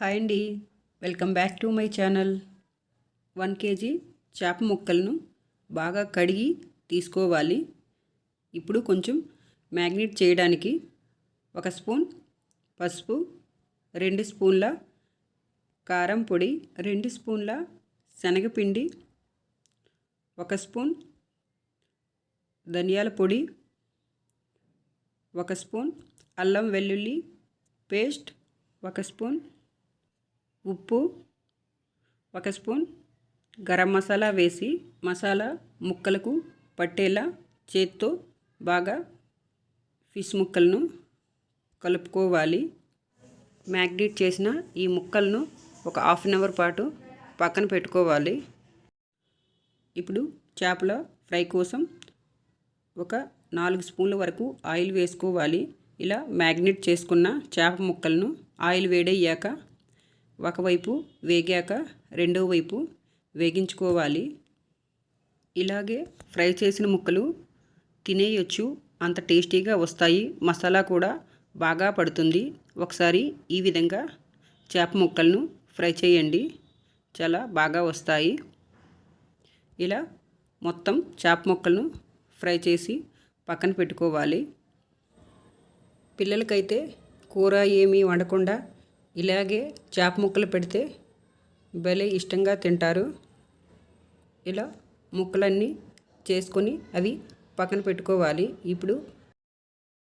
Hi అండి. Welcome back to my channel. One KG చేప ముక్కలను బాగా కడిగి తీసుకోవాలి. ఇప్పుడు కొంచెం మ్యాగ్నేట్ చేయడానికి ఒక స్పూన్ పసుపు రెండు స్పూన్ల కారం పొడి రెండు స్పూన్ల శనగపిండి ఒక స్పూన్ ధనియాల పొడి ఒక స్పూన్ అల్లం వెల్లుల్లి పేస్ట్ ఒక స్పూన్ ఉప్పు ఒక స్పూన్ గరం మసాలా వేసి మసాలా ముక్కలకు పట్టేలా చేత్తో బాగా ఫిష్ ముక్కలను కలుపుకోవాలి. మ్యాగ్నేట్ చేసిన ఈ ముక్కలను ఒక హాఫ్ అన్ అవర్ పాటు పక్కన పెట్టుకోవాలి. ఇప్పుడు చేపల ఫ్రై కోసం ఒక నాలుగు స్పూన్ల వరకు ఆయిల్ వేసుకోవాలి. ఇలా మ్యాగ్నేట్ చేసుకున్న చేప ముక్కలను ఆయిల్ వేడయ్యాక ఒకవైపు వేగాక రెండో వైపు వేగించుకోవాలి. ఇలాగే ఫ్రై చేసిన ముక్కలు తినేయొచ్చు. అంత టేస్టీగా వస్తాయి. మసాలా కూడా బాగా పడుతుంది. ఒకసారి ఈ విధంగా చేప ముక్కలను ఫ్రై చేయండి. చాలా బాగా వస్తాయి. ఇలా మొత్తం చేప ముక్కలను ఫ్రై చేసి పక్కన పెట్టుకోవాలి. పిల్లలకైతే కూర ఏమీ వండకుండా ఇలాగే చేప ముక్కలు పెడితే భలే ఇష్టంగా తింటారు. ఇలా ముక్కలన్నీ చేసుకొని అవి పక్కన పెట్టుకోవాలి. ఇప్పుడు